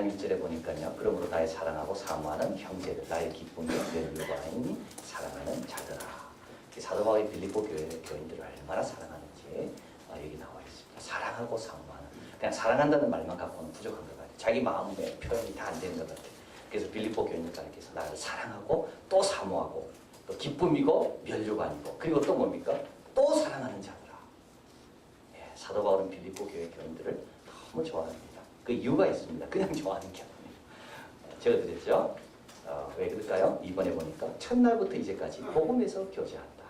8장 1절에 보니까요. 그러므로 나의 사랑하고 사모하는 형제들, 나의 기쁨이 멸류관이 사랑하는 자들아. 이 사도 바울이 빌립보 교회 교인들을 얼마나 사랑하는지 어, 여기 나와 있습니다. 사랑하고 사모하는. 그냥 사랑한다는 말만 갖고는 부족한 것 같아요. 자기 마음의 표현이 다 안 되는 것 같아요. 그래서 빌립보 교인들께서 나를 사랑하고 또 사모하고 또 기쁨이고 멸류관이고 그리고 또 뭡니까? 또 사랑하는 자들아. 예, 사도 바울은 빌립보 교회 교인들을 너무 좋아합니다. 그 이유가 있습니다. 그냥 좋아하는 게 아니에요. 예, 제가 드렸죠? 어, 왜 그럴까요? 이번에 보니까 첫날부터 이제까지 복음에서 교제한다.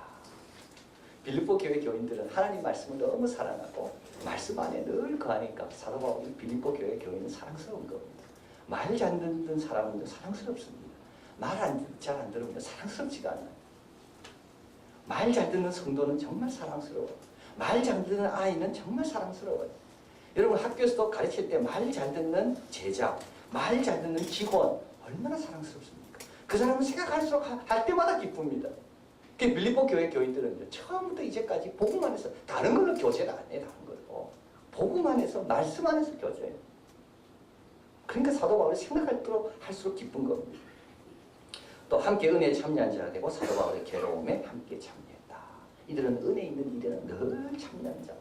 빌립보 교회 교인들은 하나님 말씀을 너무 사랑하고 말씀 안에 늘 거하니까 사도 바울이 빌립보 교회 교인은 사랑스러운 겁니다. 말 잘 듣는 사람은 사랑스럽습니다. 말 잘안 들으면 사랑스럽지가 않아요. 말 잘 듣는 성도는 정말 사랑스러워. 말잘 듣는 아이는 정말 사랑스러워요. 여러분 학교에서도 가르칠 때 말 잘 듣는 제자, 말 잘 듣는 직원 얼마나 사랑스럽습니까? 그 사람은 생각할수록 하- 할 때마다 기쁩니다. 그 밀리포 교회 교인들은 처음부터 이제까지 복음 안에서 다른 걸로 교제를 안 해, 다른 걸로. 복음 안에서 말씀 안에서 교제해요. 그러니까 사도 바울이 생각할수록 할수록 기쁜 겁니다. 또 함께 은혜에 참여한 자가 되고 사도 바울의 괴로움에 함께 참여했다. 이들은 은혜 있는 일에는 늘 참여하는 자들.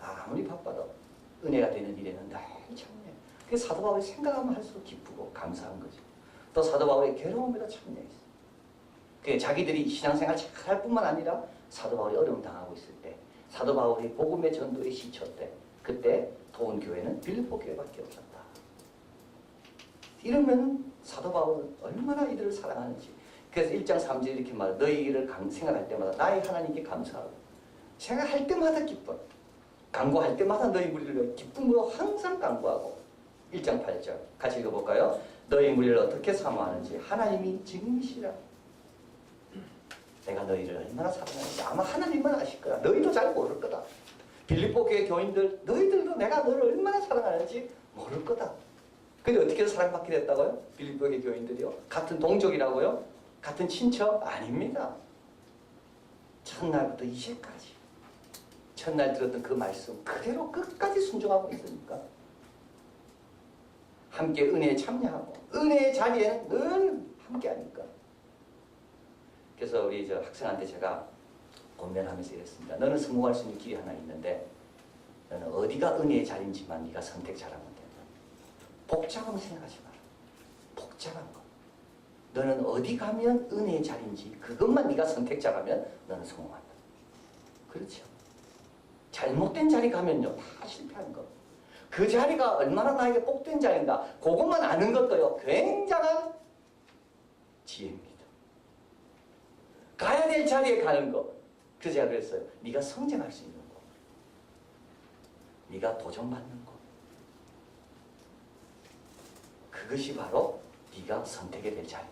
아무리 바빠도 은혜가 되는 늘 참여해. 그래서 사도 바울이 생각하면 할수록 기쁘고 감사한 거죠. 또 사도 바울의 괴로움에도 참여했어. 그 자기들이 신앙생활 잘할 뿐만 아니라 사도 바울이 어려움 당하고 있을 때 사도 바울이 복음의 전도에 시쳤대. 그때 도운 교회는 빌립보 교회밖에 없었다. 이러면 사도 바울은 얼마나 이들을 사랑하는지. 그래서 1장 3절 이렇게 말해. 너희를 강- 생각할 때마다 나의 하나님께 감사하고 생각할 때마다 기뻐. 강구할 때마다 너희 무리를 기쁨으로 항상 강구하고 1장 8절 같이 읽어볼까요? 너희 무리를 어떻게 사모하는지 하나님이 증인이시라. 내가 너희를 얼마나 사랑하는지 아마 하나님만 아실 거야. 너희도 잘 모를 거다. 빌립보 교회 교인들 너희들도 내가 너를 얼마나 사랑하는지 모를 거다. 근데 어떻게 사랑받게 됐다고요? 빌립보 교회 교인들이요? 같은 동족이라고요? 같은 친척? 아닙니다. 첫날부터 이제까지 첫날 들었던 그 말씀 그대로 끝까지 순종하고 있으니까 함께 은혜에 참여하고 은혜의 자리에는 늘 함께 하니까 그래서 우리 저 학생한테 제가 권면하면서 이랬습니다. 너는 성공할 수 있는 길이 하나 있는데 너는 어디가 은혜의 자리인지만 네가 선택 잘하면 된다. 복잡한 거 생각하지 마라. 복잡한 거. 너는 어디 가면 은혜의 자리인지 그것만 네가 선택 잘하면 너는 성공한다. 그렇죠. 잘못된 자리 가면요 다 실패하는 거. 그 자리가 얼마나 나에게 복된 자리인가 그것만 아는 것도요 굉장한 지혜입니다. 가야 될 자리에 가는 거. 그래서 제가 그랬어요. 네가 성장할 수 있는 거. 네가 도전받는 거. 그것이 바로 네가 선택해야 될 자리다.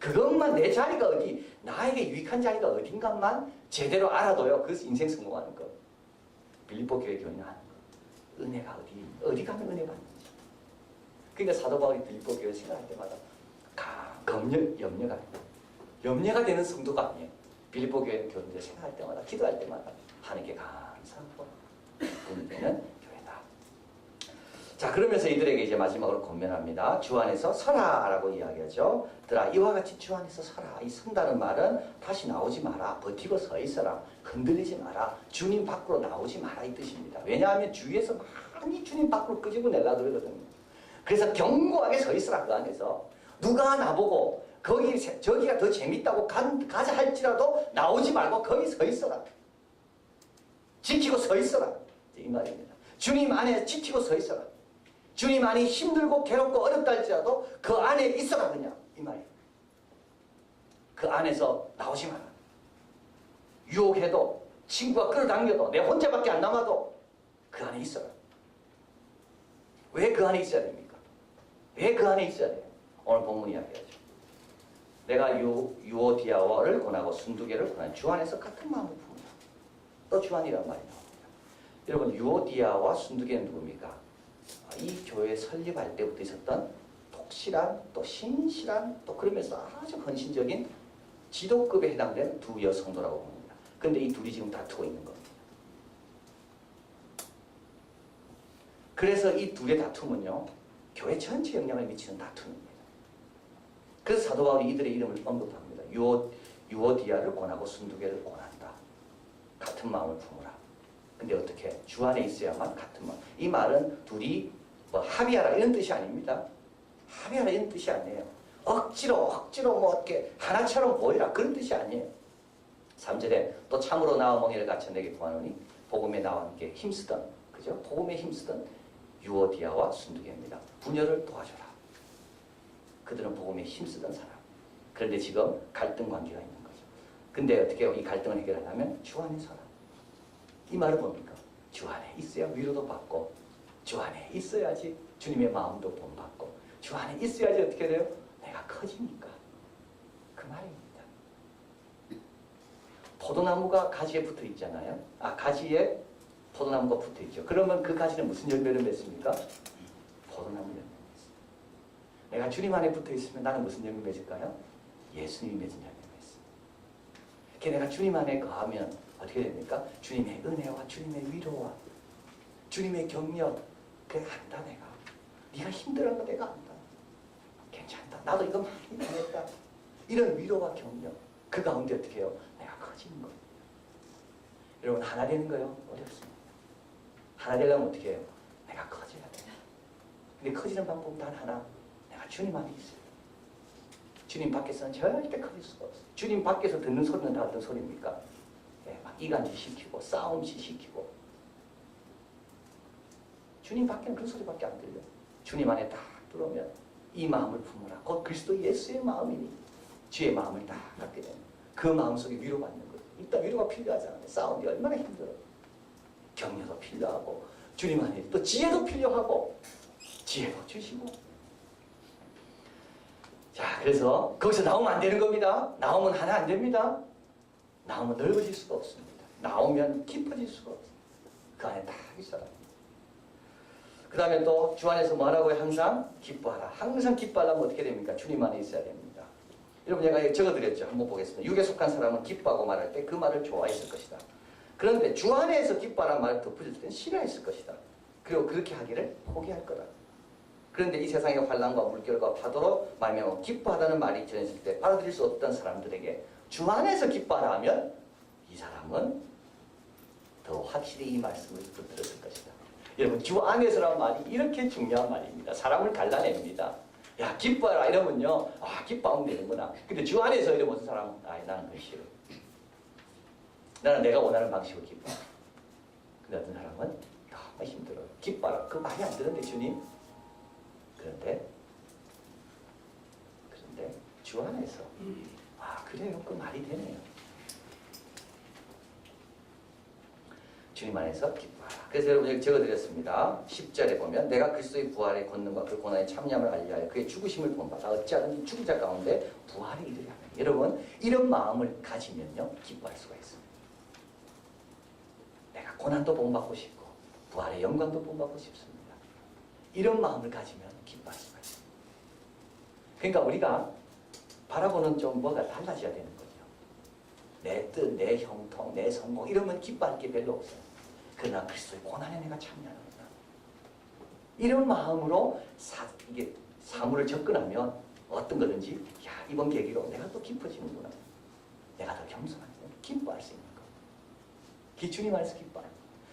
그것만 내 자리가 어디, 나에게 유익한 자리가 어딘가만 제대로 알아둬요. 그것이 인생 성공하는 거. 빌립보 교회 교인은 하는 거. 은혜가 어디, 어디 가면 은혜 받는지. 그러니까 사도 바울이 빌립보 교회 생각할 때마다 가, 검려, 염려가. 염려가 되는 성도가 아니에요. 빌립보 교회 교인들 생각할 때마다, 기도할 때마다 하나님께 감사하고 기쁨이 되는 교회다. 자, 그러면서 이들에게 이제 마지막으로 권면합니다. 주 안에서 서라라고 이야기하죠. 들아, 이와 같이 주 안에서 서라. 이 선다는 말은 다시 나오지 마라. 버티고 서 있어라. 흔들리지 마라. 주님 밖으로 나오지 마라. 이 뜻입니다. 왜냐하면 주위에서 많이 주님 밖으로 끄집어 내려 그러거든요. 그래서 견고하게 서 있어라. 그 안에서. 누가 나보고 거기, 세- 저기가 더 재밌다고 간, 가자 할지라도 나오지 말고 거기 서 있어라. 지키고 서 있어라. 이 말입니다. 주님 안에 지키고 서 있어라. 주님 안에 힘들고 괴롭고 어렵다 할지라도 그 안에 그냥 이 말이에요. 그 안에서 나오지 마라. 유혹해도 친구가 끌어당겨도 내 혼자밖에 안 남아도 그 안에 있어라. 왜 그 안에 있어야 됩니까? 왜 그 안에 있어야 돼요? 오늘 본문 이야기하죠. 내가 유, 유오디아와를 권하고 순두개를 권한 주 안에서 같은 마음을 품으라. 또 주 안이란 말이 나옵니다. 여러분 유오디아와 순두개는 누굽니까? 아, 이 교회 설립할 때부터 있었던 독실한 또 신실한 또 그러면서 아주 헌신적인 지도급에 해당되는 두 여성도라고 봅니다. 그런데 이 둘이 지금 다투고 있는 겁니다. 그래서 이 둘의 다툼은요, 교회 전체 영향을 미치는 다툼입니다. 그래서 사도 바울이 이들의 이름을 언급합니다. 유오, 유오디아를 권하고 순두개를 권한다. 같은 마음을 품으라. 근데 어떻게? 주 안에 있어야만 같은 마음. 이 말은 둘이 뭐 합의하라 이런 뜻이 아닙니다. 합의하라 이런 뜻이 아니에요. 억지로 억지로 뭐 이렇게 하나처럼 보이라 그런 뜻이 아니에요. 3절에 또 참으로 나와 멍에를 갖춰 내게 구하노니 복음에 나와 함께 힘쓰던 그죠? 복음에 힘쓰던 유오디아와 순두개입니다. 분열을 도와줘라. 그들은 복음에 힘쓰던 사람. 그런데 지금 갈등 관계가 있는 거죠. 근데 어떻게 이 갈등을 해결하냐면 주 안에 서라. 이 말은 뭡니까? 주 안에 있어야 위로도 받고 주 안에 있어야지 주님의 마음도 본받고 주 안에 있어야지 어떻게 돼요? 내가 커지니까. 그 말입니다. 포도나무가 가지에 붙어 있잖아요. 아, 가지에 포도나무가 붙어 있죠. 그러면 그 가지는 무슨 열매를 맺습니까? 포도나무 열매. 내가 주님 안에 붙어 있으면 나는 무슨 열매 맺을까요? 예수님이 맺은 열매 맺습니다. 이렇게 내가 주님 안에 거하면 어떻게 됩니까? 주님의 은혜와 주님의 위로와 주님의 격려 그래 안다 내가. 네가 힘들어한 거 내가 안다. 괜찮다. 나도 이거 많이 당했다. 이런 위로와 격려. 그 가운데 어떻게 해요? 내가 커지는 거예요. 여러분 하나 되는 거요? 어렵습니다. 하나 되려면 어떻게 해요? 내가 커져야 돼. 근데 커지는 방법 단 하나. 내가 주님 안에 있어요. 주님 밖에서는 절대 커질 수가 없어요. 주님 밖에서 듣는 소리는 다 어떤 소리입니까? 이간질 시키고 싸움질 시키고 주님 밖에는 그 소리밖에 안 들려. 주님 안에 딱 들어오면 이 마음을 품으라. 곧 그리스도 예수의 마음이니 주의 마음을 딱 갖게 되는 그 마음 속에 위로받는 거예요. 일단 위로가 필요하잖아요. 싸움이 얼마나 힘들어. 격려도 필요하고 주님 안에 또 지혜도 필요하고 지혜도 주시고 자 그래서 거기서 나오면 안 되는 겁니다. 나오면 하나 안 됩니다. 나오면 넓어질 수가 없습니다. 나오면 깊어질 수가 없습니다. 그 안에 딱 있어라. 그 다음에 또 주 안에서 뭐하라고요? 항상 기뻐하라. 항상 기뻐하려면 어떻게 됩니까? 주님 안에 있어야 됩니다. 여러분 제가 적어드렸죠. 한번 보겠습니다. 육에 속한 사람은 기뻐하고 말할 때 그 말을 좋아했을 것이다. 그런데 주 안에서 기뻐하라는 말을 덧붙일 때는 싫어했을 것이다. 그리고 그렇게 하기를 포기할 거다. 그런데 이 세상의 환란과 물결과 파도로 말미암아 기뻐하다는 말이 전해질 때 받아들일 수 없던 사람들에게 주 안에서 기뻐하라 하면 이 사람은 더 확실히 이 말씀을 붙들었을 것이다. 여러분 주 안에서라는 말이 이렇게 중요한 말입니다. 사람을 갈라냅니다. 야 기뻐하라 이러면요 아 기뻐하면 되는구나. 근데 주 안에서 이러면 사람은 아 나는 그거 싫어. 나는 내가 원하는 방식으로 기뻐. 근데 어떤 사람은 너무 힘들어. 기뻐하라. 그 말이 안 되는데 주님. 그런데 그런데 주 안에서 아 그래요. 그 말이 되네요. 주님 안에서 기뻐하라. 그래서 여러분 적어드렸습니다. 10절에 보면 내가 그리스도의 부활의 권능과 그 고난의 참념을 알리하여 그의 죽으심을 본받아 어찌하든지 죽은 자 가운데 부활에 이르려 하면 여러분 이런 마음을 가지면요 기뻐할 수가 있습니다. 내가 고난도 본받고 싶고 부활의 영광도 본받고 싶습니다. 이런 마음을 가지면 기뻐할 수가 있습니다. 그러니까 우리가 바라보는 좀 뭐가 달라져야 되는 거죠. 내 뜻, 내 형통, 내 성공 이러면 기뻐할 게 별로 없어요. 그러나 그리스도의 고난에 내가 참여하는구나. 이런 마음으로 사, 이게 사물을 접근하면 어떤 거든지 야 이번 계기로 내가 또 깊어지는구나. 내가 더 겸손하게 기뻐할 수 있는 거. 기준이 말해서 거.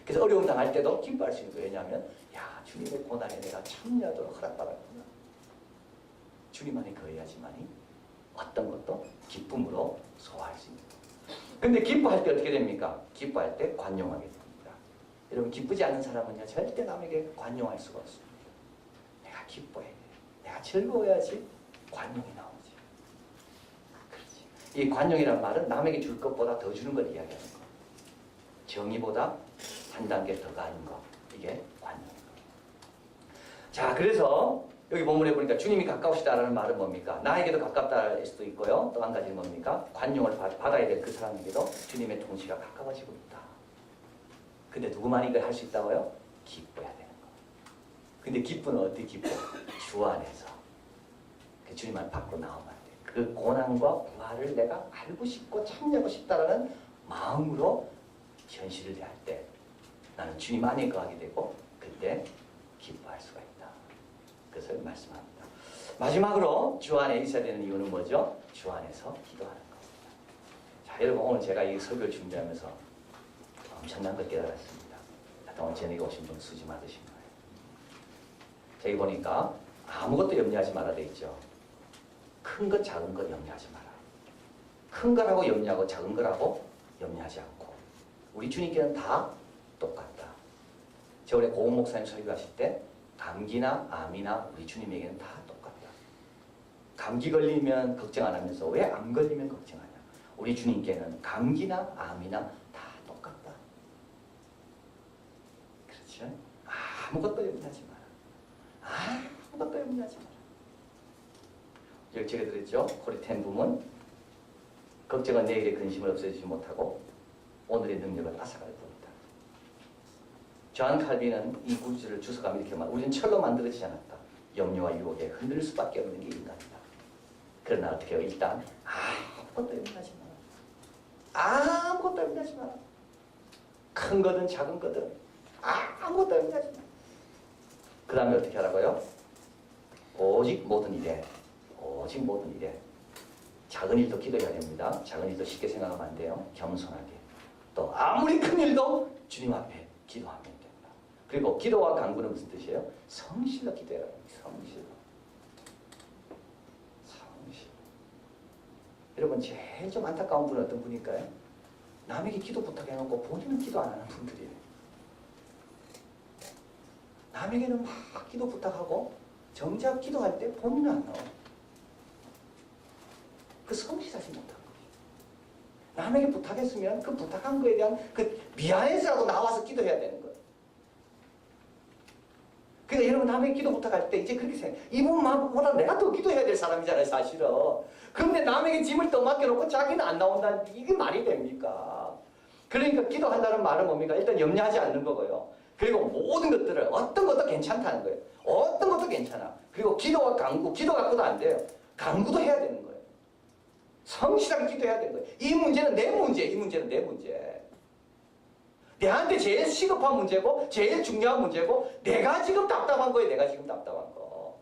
그래서 어려움 당할 때도 기뻐할 수 있는 거예요. 왜냐하면 야 주님의 고난에 내가 참여하도록 허락받았구나. 주님 안에 거해야지만이 어떤 것도 기쁨으로 소화할 수 있는. 근데 기뻐할 때 어떻게 됩니까? 기뻐할 때 관용하게 됩니다. 여러분 기쁘지 않은 사람은요 절대 남에게 관용할 수가 없습니다. 내가 기뻐해야 돼. 내가 즐거워야지 관용이 나오지. 그렇지. 이 관용이란 말은 남에게 줄 것보다 더 주는 걸 이야기하는 거. 정의보다 한 단계 더 가는 거. 이게 거예요. 자, 그래서 여기 본문에 보니까 주님이 가까우시다라는 말은 뭡니까? 나에게도 가깝다할 수도 있고요. 또 한 가지는 뭡니까? 관용을 받- 받아야 될 그 사람에게도 주님의 통치가 가까워지고 있다. 근데 누구만 이걸 할 수 있다고요? 기뻐야 되는 거. 근데 기쁨은 어떻게 기뻐? 주 안에서. 그 주님만 받고 나오면 안 돼. 그 고난과 부활을 내가 알고 싶고 참여하고 싶다라는 마음으로 현실을 대할 때 나는 주님 안에 거하게 되고 그때 기뻐할 수가 있다. 그것을 말씀합니다. 마지막으로 주 안에 있어야 되는 이유는 뭐죠? 주 안에서 기도하는 겁니다. 자, 여러분 오늘 제가 이 설교를 준비하면서 엄청난 걸 깨달았습니다. 오늘 저녁에 오신 분 수지 맞으신 거예요. 저기 보니까 아무것도 염려하지 말아 돼 있죠. 큰 것, 작은 것 염려하지 마라. 큰 거라고 염려하고 작은 거라고 염려하지 않고 우리 주님께는 다 똑같다. 저번에 고은 목사님 설교하실 때 감기나 암이나 우리 주님에게는 다 똑같다. 감기 걸리면 걱정 안 하면서 왜 암 걸리면 걱정하냐? 우리 주님께는 감기나 암이나 다 똑같다. 그렇죠? 아무것도 염려하지 마라. 아무것도 염려하지 마라. 제가 드렸죠? 코리텐 부문 걱정은 내일의 근심을 없애주지 못하고 오늘의 능력을 앗아갈 뿐이다. 존 칼빈은 이 구절을 주석하면 이렇게 말 우리는 철로 만들어지지 않았다. 염려와 유혹에 흔들릴 수밖에 없는 게 인간이다. 그러나 어떻게 해요? 일단 아무것도 염려하지 마라. 아무것도 염려하지 마라. 큰 거든 작은 거든 아무것도 염려하지 마라. 그 다음에 어떻게 하라고요? 오직 모든 일에 오직 모든 일에 작은 일도 기도해야 됩니다. 작은 일도 쉽게 생각하면 안 돼요. 겸손하게. 또 아무리 큰 일도 주님 앞에 기도하면 됩니다. 그리고 기도와 강구는 무슨 뜻이에요? 성실로 합니다. 성실로. 성실. 여러분 제일 좀 안타까운 분은 어떤 분일까요? 남에게 기도 부탁해 놓고 본인은 기도 안 하는 분들이에요. 남에게는 막 기도 부탁하고 정작 기도할 때 본인은 안 나와. 그 성실하지 못한 거예요. 남에게 부탁했으면 그 부탁한 거에 대한 그 미안해서라도 나와서 기도해야 되는. 그러니까 여러분 남에게 기도 부탁할 때 이제 그렇게 생각해. 이분보다 내가 더 기도해야 될 사람이잖아요, 사실은. 그런데 남에게 짐을 더 맡겨놓고 자기는 안 나온다는 게 이게 말이 됩니까? 그러니까 기도한다는 말은 뭡니까? 일단 염려하지 않는 거고요. 그리고 모든 것들을 어떤 것도 괜찮다는 거예요. 어떤 것도 괜찮아. 그리고 기도와 강구, 기도 갖고도 안 돼요. 강구도 해야 되는 거예요. 성실하게 기도해야 되는 거예요. 이 문제는 내 문제, 이 문제는 내 문제. 내한테 제일 시급한 문제고, 제일 중요한 문제고, 내가 지금 답답한 거예요, 내가 지금 답답한 거.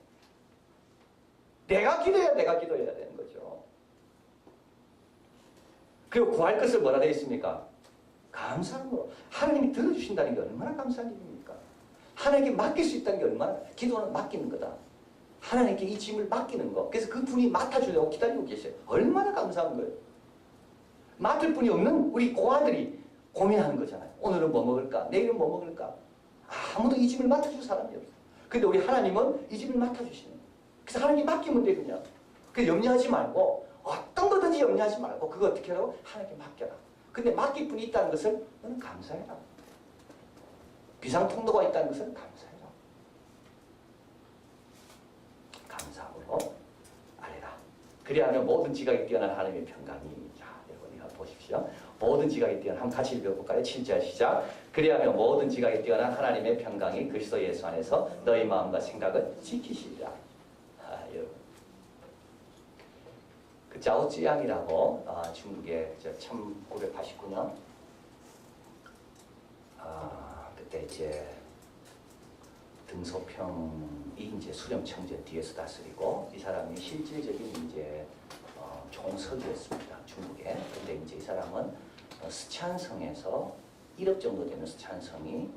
내가 기도해야 내가 기도해야 되는 거죠. 그리고 구할 것을 뭐라 되어 있습니까? 감사함으로. 하나님이 들어주신다는 게 얼마나 감사한 일입니까? 하나님께 맡길 수 있다는 게 얼마나, 기도는 맡기는 거다. 하나님께 이 짐을 맡기는 거. 그래서 그 분이 맡아주려고 기다리고 계세요. 얼마나 감사한 거예요. 맡을 분이 없는 우리 고아들이 고민하는 거잖아요. 오늘은 뭐 먹을까? 내일은 뭐 먹을까? 아무도 이 짐을 맡아줄 사람이 없어요. 근데 우리 하나님은 이 짐을 맡아주시는 거예요. 그래서 하나님 맡기면 돼, 그냥. 그 염려하지 말고, 어떤 거든지 염려하지 말고, 그거 어떻게 하라고? 하나님께 맡겨라. 근데 맡길 분이 있다는 것을 너는 감사해라. 비상통로가 있다는 것을 감사해라. 감사함으로 아래라. 그리하면 모든 지각이 뛰어난 하나님의 평강이 자 여러분 이거 보십시오. 모든 지각이 뛰어난 한번 같이 읽어볼까요? 7절 시작. 그리하면 모든 지각이 뛰어난 하나님의 평강이 그리스도 예수 안에서 너희 마음과 생각을 지키시리라. 아. 그 자오찌양이라고 아, 중국의 1989년 아, 그때 이제 등소평이 이제 수렴청전 뒤에서 다스리고 이 사람이 실질적인 이제 어, 총석이었습니다 중국에. 근데 이제 이 사람은 어, 스촨성에서 1억 정도 되는 스촨성이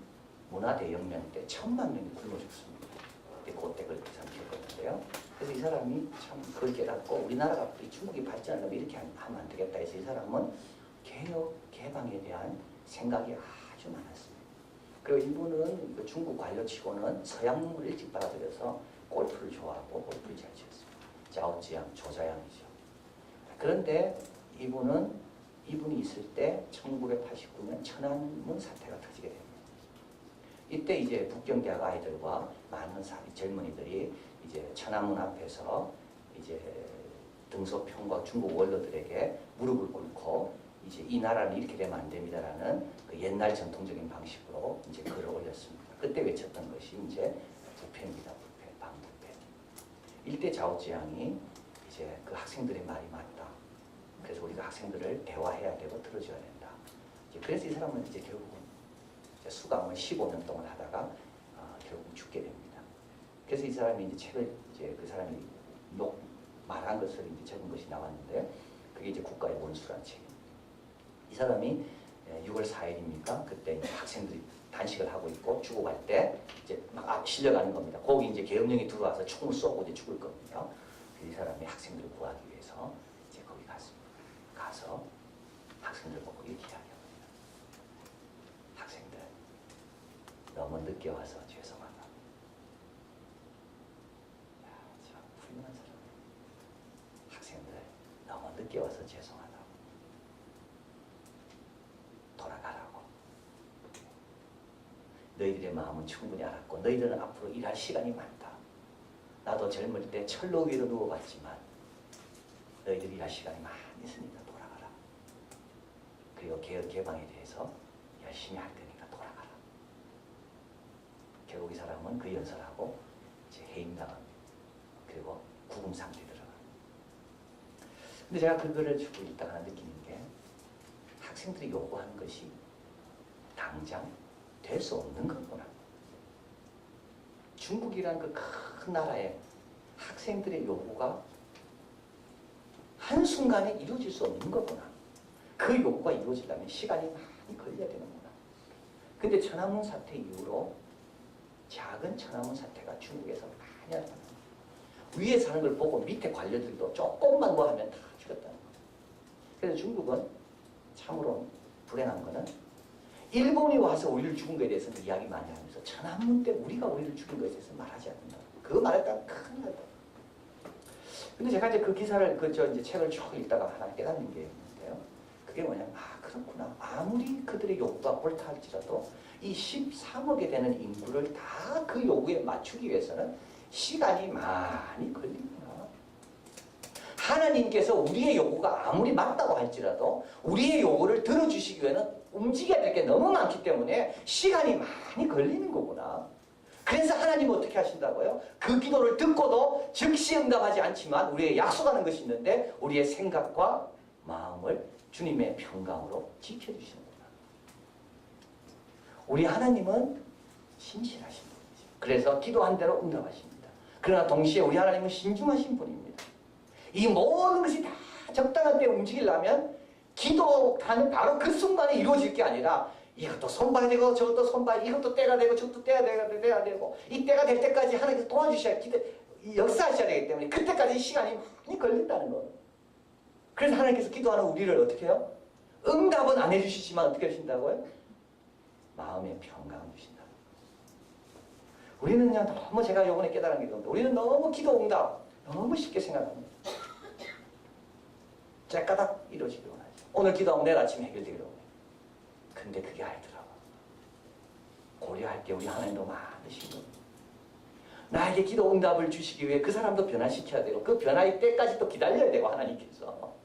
문화대 혁명 때 천만 명이 굶어 죽습니다. 그때 그때 그렇게 삼켰거든요. 그래서 이 사람이 참 그걸 깨닫고 우리나라가 이 중국이 발전하려면 이렇게 하면 안 되겠다 해서 이 사람은 개혁 개방에 대한 생각이 아주 많았습니다. 그리고 이분은 그 중국 관료치고는 서양 문물을 일찍 받아들여서 골프를 좋아하고 골프를 잘 쳤습니다. 자오지양, 조자양이죠. 그런데 이분은 이분이 있을 때 1989년 천안문 사태가 터지게 됩니다. 이때 이제 북경대학 아이들과 많은 젊은이들이 이제 천안문 앞에서 이제 등소평과 중국 원로들에게 무릎을 꿇고 이제 이 나라는 이렇게 되면 안 됩니다라는 그 옛날 전통적인 방식으로 이제 글을 올렸습니다. 그때 외쳤던 것이 이제 부패입니다. 부패, 반부패. 일대 자오지양이 이제 그 학생들의 말이 맞다. 그래서 우리가 학생들을 대화해야 되고 들어줘야 된다. 그래서 이 사람은 이제 결국은 이제 수강을 15년 동안 하다가 어, 결국 죽게 됩니다. 그래서 이 사람이 이제 책을 이제 그 사람이 녹 말한 것을 이제 적은 것이 나왔는데 그게 이제 국가의 원수라는 책입니다. 이 사람이 6월 4일입니까? 그때 이제 학생들이 단식을 하고 있고 죽어갈 때 이제 막 아, 실려가는 겁니다. 거기 이제 계엄령이 들어와서 총을 쏘고 이제 죽을 겁니다. 이 사람이 학생들을 구하기 위해서. 가서 학생들 보고 이렇게 이야기합니다. 학생들 너무 늦게 와서 죄송하다. 야, 참 훌륭한 사람. 학생들 너무 늦게 와서 죄송하다. 돌아가라고. 너희들의 마음은 충분히 알았고 너희들은 앞으로 일할 시간이 많다. 나도 젊을 때 철로 위로 누워봤지만 너희들이 일할 시간이 많이 돌아가라. 그리고 개혁 개방에 대해서 열심히 할 테니까 돌아가라. 결국 이 사람은 그 연설하고 이제 해임당합니다. 그리고 구금 상태 들어가. 근데 제가 그거를 주고 있다가 느끼는 게 학생들이 요구하는 것이 당장 될 수 없는 거구나. 중국이라는 그큰 나라에 학생들의 요구가 한순간에 이루어질 수 없는 거구나. 그 요구가 이루어지려면 시간이 많이 걸려야 되는구나. 근데 천안문 사태 이후로 작은 천안문 사태가 중국에서 많이 나타나. 위에 사는 걸 보고 밑에 관료들도 조금만 뭐 하면 다 죽였다는 거예요. 그래서 중국은 참으로 불행한 거는 일본이 와서 우리를 죽은 것에 대해서는 이야기 많이 하면서 천안문 때 우리가 우리를 죽인 것에 대해서 말하지 않는다. 그거 말했다면 큰일 났다. 근데 제가 이제 그 기사를 그 저 이제 책을 쭉 읽다가 하나 깨닫는 게. 그게 뭐냐면 아 그렇구나. 아무리 그들의 요구가 옳다 할지라도 이 13억에 되는 인구를 다 그 요구에 맞추기 위해서는 시간이 많이 걸리구나. 하나님께서 우리의 요구가 아무리 맞다고 할지라도 우리의 요구를 들어주시기 위해는 움직여야 될 게 너무 많기 때문에 시간이 많이 걸리는 거구나. 그래서 하나님은 어떻게 하신다고요? 그 기도를 듣고도 즉시 응답하지 않지만 우리의 약속하는 것이 있는데 우리의 생각과 마음을 주님의 평강으로 지켜주시는구나. 우리 하나님은 신실하신 분이죠. 그래서 기도한 대로 응답하십니다. 그러나 동시에 우리 하나님은 신중하신 분입니다. 이 모든 것이 다 적당한 때 움직이려면 기도하는 바로 그 순간에 이루어질 게 아니라 이것도 손봐야 되고 저것도 손봐야 이것도 때가 되고 저것도 때가 되고 때가 되고 이 때가 될 때까지 하나님께서 도와주셔야 기도 역사하셔야 되기 때문에 그때까지 시간이 많이 걸린다는 거예요. 그래서 하나님께서 기도하는 우리를 어떻게 해요? 응답은 안 해주시지만 어떻게 하신다고요? 마음의 평강을 주신다. 우리는요 너무 제가 요번에 깨달은 게 있는데 우리는 너무 기도 응답 너무 쉽게 생각합니다. 째까닥 이루어지기를 원하죠. 오늘 기도하면 내일 아침에 해결되기를 원해요. 근데 그게 아니더라고. 고려할 게 우리 하나님도 많으신 겁니다. 나에게 기도 응답을 주시기 위해 그 사람도 변화시켜야 되고 그 변화의 때까지 또 기다려야 되고 하나님께서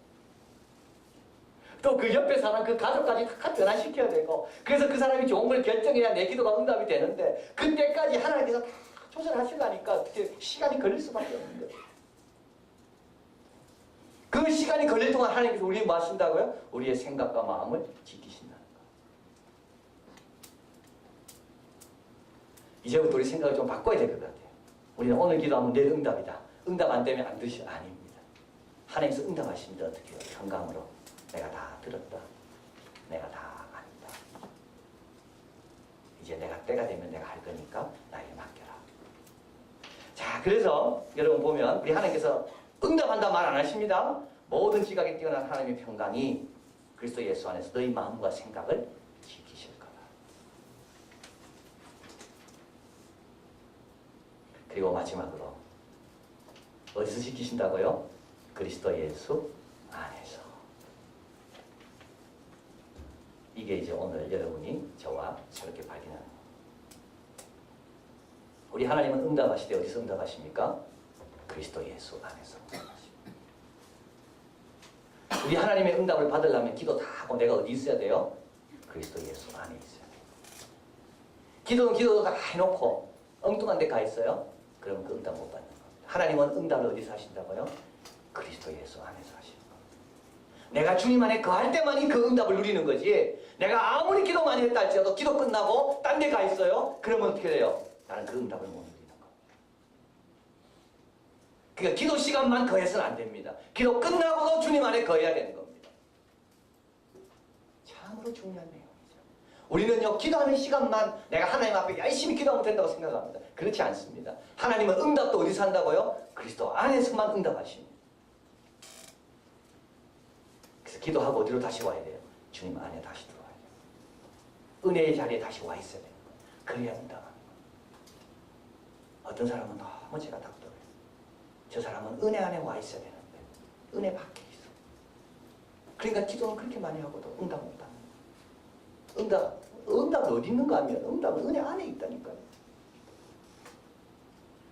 또 그 옆에 사람 그 가족까지 다 변화시켜야 되고 그래서 그 사람이 좋은 걸 결정해야 내 기도가 응답이 되는데 그때까지 하나님께서 다 조절하시려니까 어떻게 시간이 걸릴 수밖에 없는 거예요. 그 시간이 걸릴 동안 하나님께서 우리 뭐 하신다고요? 우리의 생각과 마음을 지키신다는 거. 이제부터 우리 생각을 좀 바꿔야 될 것 같아요. 우리는 오늘 기도하면 내일 응답이다. 응답 안 되면 안 되시 아닙니다. 하나님께서 응답하십니다. 어떻게 해요? 평강으로 내가 다 들었다. 내가 다 안다. 이제 내가 때가 되면 내가 할 거니까 나에게 맡겨라. 자, 그래서 여러분 보면 우리 하나님께서 응답한다 말 안 하십니다. 모든 지각에 뛰어난 하나님의 평강이 그리스도 예수 안에서 너희 마음과 생각을 지키실 거다. 그리고 마지막으로 어디서 지키신다고요? 그리스도 예수 안에서. 이게 이제 오늘 여러분이 저와 새롭게 발견하는 거. 우리 하나님은 응답하시되 어디서 응답하십니까? 그리스도 예수 안에서. 우리 하나님의 응답을 받으려면 기도 다 하고 내가 어디 있어야 돼요? 그리스도 예수 안에 있어야 돼요. 기도는 기도도 다 해놓고 엉뚱한 데 가 있어요? 그러면 그 응답 못 받는 겁니다. 하나님은 응답을 어디서 하신다고요? 그리스도 예수 안에서 하시는 겁니다. 내가 주님 안에 거할 때만이 그 응답을 누리는 거지. 내가 아무리 기도 많이 했다 할지라도 기도 끝나고 딴 데 가 있어요. 그러면 어떻게 돼요? 나는 그 응답을 못 누리는 겁니다. 그러니까 기도 시간만 거해서는 안 됩니다. 기도 끝나고도 주님 안에 거해야 되는 겁니다. 참으로 중요한 내용이죠. 우리는요, 기도하는 시간만 내가 하나님 앞에 열심히 기도하면 된다고 생각합니다. 그렇지 않습니다. 하나님은 응답도 어디서 한다고요? 그리스도 안에서만 응답하십니다. 기도하고 어디로 다시 와야 돼요? 주님 안에 다시. 은혜의 자리에 다시 와 있어야 돼요. 그래야 거예요. 어떤 사람은 너무 제가 답답해요. 저 사람은 은혜 안에 와 있어야 되는데 은혜 밖에 있어. 그러니까 기도는 그렇게 많이 하고도 응답 못 받는. 응답, 응답은 어디 있는가 하면 응답은 은혜 안에 있다니까요.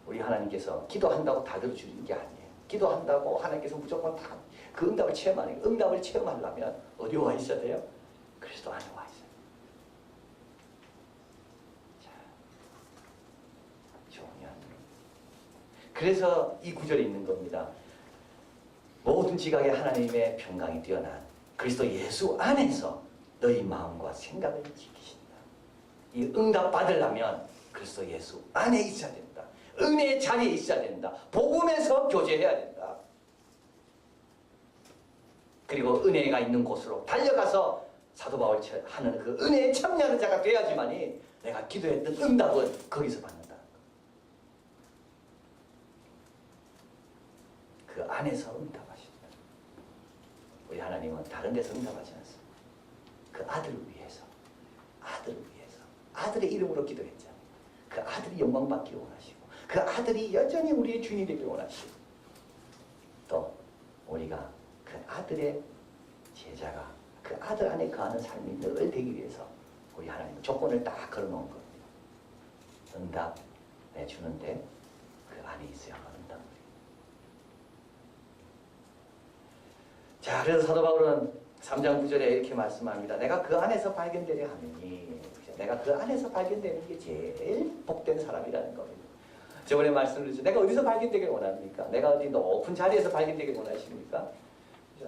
우리 하나님께서 기도한다고 다 들어주는 게 아니에요. 기도한다고 하나님께서 무조건 다 그 응답을 체험하는. 응답을 체험하려면 어디 와 있어야 돼요? 그리스도 안에 와 있어요. 자, 중요한 그래서 이 구절에 있는 겁니다. 모든 지각에 하나님의 평강이 뛰어난 그리스도 예수 안에서 너희 마음과 생각을 지키신다. 이 응답 받으려면 그리스도 예수 안에 있어야 된다. 은혜의 자리에 있어야 된다. 복음에서 교제해야 된다. 그리고 은혜가 있는 곳으로 달려가서 사도 바울 하는 그 은혜에 참여하는 자가 돼야지만이 내가 기도했던 응답은 거기서 받는다. 그 안에서 응답하신다. 우리 하나님은 다른 데서 응답하지 않습니다. 그 아들을 위해서, 아들을 위해서, 아들의 이름으로 기도했잖아요. 그 아들이 영광 받기를 원하시고, 그 아들이 여전히 우리의 주인이 되기를 원하시고, 또 우리가 그 아들의 제자가 그 아들 안에 거하는 삶이 늘 되기 위해서 우리 하나님 조건을 딱 걸어놓은 겁니다. 응답 내주는데 그 안에 있어야만 응답을 해요. 자, 그래서 사도 바울은 3장 9절에 이렇게 말씀합니다. 내가 그 안에서 발견되려 하느니 내가 그 안에서 발견되는 게 제일 복된 사람이라는 겁니다. 저번에 말씀드렸죠. 내가 어디서 발견되길 원합니까? 내가 어디 높은 자리에서 발견되길 원하십니까?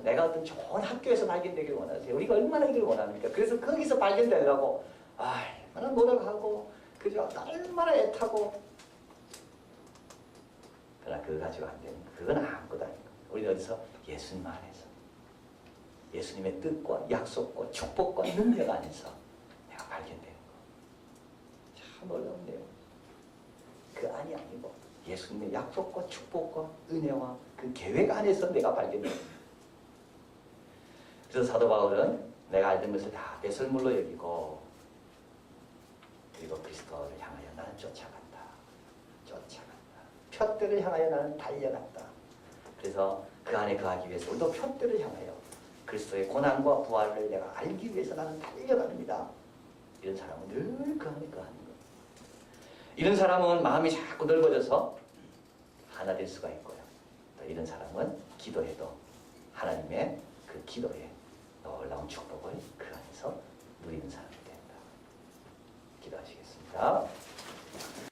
내가 어떤 좋은 학교에서 발견되길 원하세요. 우리가 얼마나 이걸 원합니까? 그래서 거기서 발견되려고 아, 얼마나 노력하고 그죠? 얼마나 애타고 그러나 그거 가지고 안 되는 거. 그건 아무것도 거. 우리는 어디서? 예수님 안에서. 예수님의 뜻과 약속과 축복과 능력 안에서 내가 발견되는 거. 참 어려운 내용. 그 안이 아니고 예수님의 약속과 축복과 은혜와 그 계획 안에서 내가 발견되는 거. 그래서 사도 바울은 내가 알던 것을 다 배설물로 여기고 그리고 그리스도를 향하여 나는 쫓아간다. 쫓아간다. 표대를 향하여 나는 달려간다. 그래서 그 안에 거하기 위해서 우리도 표대를 향하여 그리스도의 고난과 부활을 내가 알기 위해서 나는 달려갑니다. 이런 사람은 늘 그 안에 거하는 거예요. 이런 사람은 마음이 자꾸 넓어져서 하나 될 수가 있고요. 또 이런 사람은 기도해도 하나님의 그 기도에 놀라운 축복을 그 안에서 누리는 사람이 된다. 기도하시겠습니다.